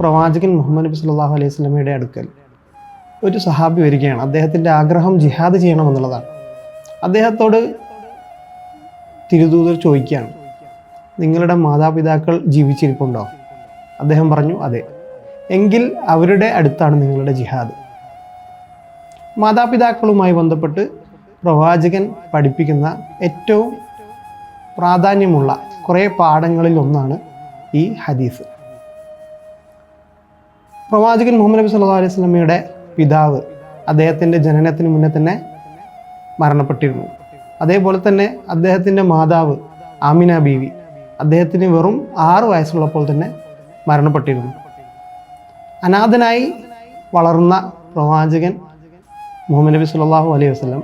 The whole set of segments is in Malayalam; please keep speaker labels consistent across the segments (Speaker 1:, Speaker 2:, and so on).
Speaker 1: പ്രവാചകൻ മുഹമ്മദ് നബി സല്ലല്ലാഹു അലൈഹി സ്വലമയുടെ അടുക്കൽ ഒരു സഹാബി വരികയാണ്. അദ്ദേഹത്തിന്റെ ആഗ്രഹം ജിഹാദ് ചെയ്യണമെന്നുള്ളതാണ്. അദ്ദേഹത്തോട് തിരുദൂതർ ചോദിക്കുകയാണ് നിങ്ങളുടെ മാതാപിതാക്കൾ ജീവിച്ചിരിപ്പുണ്ടോ? അദ്ദേഹം പറഞ്ഞു അതെ. എങ്കിൽ അവരുടെ അടുത്താണ് നിങ്ങളുടെ ജിഹാദ്. മാതാപിതാക്കളുമായി ബന്ധപ്പെട്ട് പ്രവാചകൻ പഠിപ്പിക്കുന്ന ഏറ്റവും പ്രാധാന്യമുള്ള കുറേ പാഠങ്ങളിൽ ഒന്നാണ് ഈ ഹദീസ്. പ്രവാചകൻ മുഹമ്മദ് നബി സല്ലാ അലൈഹി സ്വലമിയുടെ പിതാവ് അദ്ദേഹത്തിന്റെ ജനനത്തിന് മുന്നേ തന്നെ മരണപ്പെട്ടിരുന്നു. അതേപോലെ തന്നെ അദ്ദേഹത്തിന്റെ മാതാവ് ആമിന ബീവി അദ്ദേഹത്തിന് വെറും ആറ് വയസ്സുള്ളപ്പോൾ തന്നെ മരണപ്പെട്ടിരുന്നു. അനാഥനായി വളർന്ന പ്രവാചകൻ മുഹമ്മദ് നബി സല്ലാഹു അലൈഹി വസ്ലം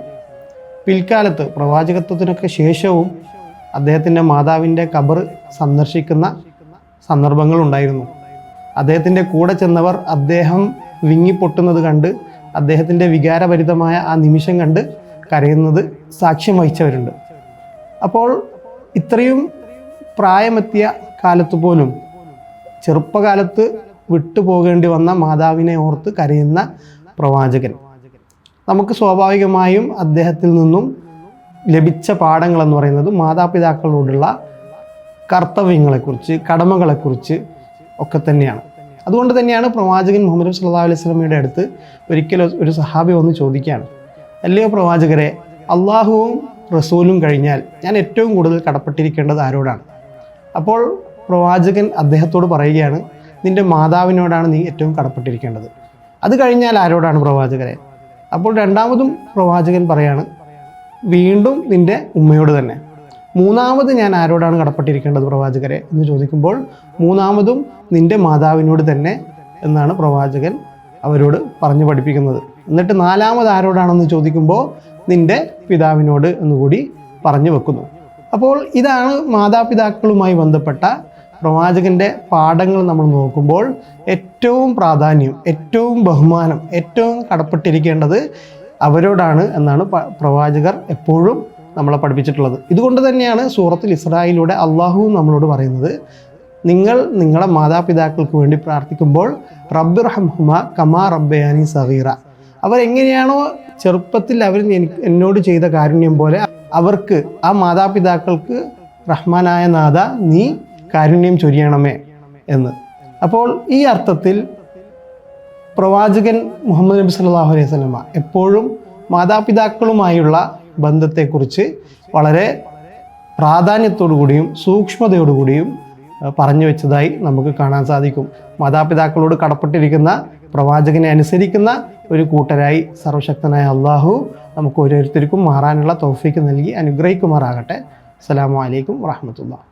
Speaker 1: പിൽക്കാലത്ത് പ്രവാചകത്വത്തിനൊക്കെ ശേഷവും അദ്ദേഹത്തിന്റെ മാതാവിന്റെ കബർ സന്ദർശിക്കുന്ന സന്ദർഭങ്ങളുണ്ടായിരുന്നു. അദ്ദേഹത്തിന്റെ കൂടെ ചെന്നവർ അദ്ദേഹം വിങ്ങിപ്പൊട്ടുന്നത് കണ്ട് അദ്ദേഹത്തിന്റെ വികാരഭരിതമായ ആ നിമിഷം കണ്ട് കരയുന്നത് സാക്ഷ്യം വഹിച്ചവരുണ്ട്. അപ്പോൾ ഇത്രയും പ്രായമെത്തിയ കാലത്ത് പോലും ചെറുപ്പകാലത്ത് വിട്ടുപോകേണ്ടി വന്ന മാതാവിനെ ഓർത്ത് കരയുന്ന പ്രവാചകൻ. നമുക്ക് സ്വാഭാവികമായും അദ്ദേഹത്തിൽ നിന്നും ലഭിച്ച പാഠങ്ങൾ എന്ന് പറയുന്നത് മാതാപിതാക്കളോടുള്ള കർത്തവ്യങ്ങളെക്കുറിച്ച് കടമകളെക്കുറിച്ച് ഒക്കെ തന്നെയാണ്. അതുകൊണ്ട് തന്നെയാണ് പ്രവാചകൻ മുഹമ്മദ് സല്ലാ അലൈഹി വസല്ലമയുടെ അടുത്ത് ഒരിക്കലും ഒരു സഹാബി വന്ന് ചോദിക്കുകയാണ് അല്ലയോ പ്രവാചകരെ അള്ളാഹുവും റസൂലും കഴിഞ്ഞാൽ ഞാൻ ഏറ്റവും കൂടുതൽ കടപ്പെട്ടിരിക്കേണ്ടത് ആരോടാണ്? അപ്പോൾ പ്രവാചകൻ അദ്ദേഹത്തോട് പറയുകയാണ് നിന്റെ മാതാവിനോടാണ് നീ ഏറ്റവും കടപ്പെട്ടിരിക്കേണ്ടത്. അത് കഴിഞ്ഞാൽ ആരോടാണ് പ്രവാചകരെ? അപ്പോൾ രണ്ടാമതും പ്രവാചകൻ പറയാണ് വീണ്ടും നിന്റെ ഉമ്മയോട് തന്നെ. മൂന്നാമത് ഞാൻ ആരോടാണ് കടപ്പെട്ടിരിക്കേണ്ടത് പ്രവാചകരെ എന്ന് ചോദിക്കുമ്പോൾ മൂന്നാമതും നിന്റെ മാതാവിനോട് തന്നെ എന്നാണ് പ്രവാചകൻ അവരോട് പറഞ്ഞു പഠിപ്പിക്കുന്നത്. എന്നിട്ട് നാലാമത് ആരോടാണെന്ന് ചോദിക്കുമ്പോൾ നിന്റെ പിതാവിനോട് എന്നുകൂടി പറഞ്ഞു വെക്കുന്നു. അപ്പോൾ ഇതാണ് മാതാപിതാക്കളുമായി ബന്ധപ്പെട്ട പ്രവാചകന്റെ പാഠങ്ങൾ നമ്മൾ നോക്കുമ്പോൾ ഏറ്റവും പ്രാധാന്യം ഏറ്റവും ബഹുമാനം ഏറ്റവും കടപ്പെട്ടിരിക്കേണ്ടത് അവരോടാണ് എന്നാണ് പ്രവാചകർ എപ്പോഴും നമ്മളെ പഠിപ്പിച്ചിട്ടുള്ളത്. ഇതുകൊണ്ട് തന്നെയാണ് സൂറത്തിൽ ഇസ്രായേലിലൂടെ അള്ളാഹു നമ്മളോട് പറയുന്നത് നിങ്ങൾ നിങ്ങളുടെ മാതാപിതാക്കൾക്ക് വേണ്ടി പ്രാർത്ഥിക്കുമ്പോൾ റബ്ബിർ ഹംഹുമ കമാ റബ്ബയാനി സഹീറ അവരെങ്ങനെയാണോ ചെറുപ്പത്തിൽ അവർ എന്നോട് ചെയ്ത കാരുണ്യം പോലെ അവർക്ക് ആ മാതാപിതാക്കൾക്ക് റഹ്മാനായ നാഥ നീ കാരുണ്യം ചൊരിയണമേ എന്ന്. അപ്പോൾ ഈ അർത്ഥത്തിൽ പ്രവാചകൻ മുഹമ്മദ് നബി സല്ലാഹു അലൈഹി വസല്ലമ എപ്പോഴും മാതാപിതാക്കളുമായുള്ള ബന്ധത്തെക്കുറിച്ച് വളരെ പ്രാധാന്യത്തോടു കൂടിയും സൂക്ഷ്മതയോടു കൂടിയും പറഞ്ഞു വെച്ചതായി നമുക്ക് കാണാൻ സാധിക്കും. മാതാപിതാക്കളോട് കടപ്പെട്ടിരിക്കുന്ന പ്രവാചകനെ അനുസരിക്കുന്ന ഒരു കൂട്ടരായി സർവശക്തനായ അള്ളാഹു നമുക്ക് ഓരോരുത്തർക്കും മാറാനുള്ള തോഫിക്ക് നൽകി അനുഗ്രഹിക്കുമാറാകട്ടെ. അസ്സാം അലൈക്കും വറഹ്മത്തുള്ളാഹി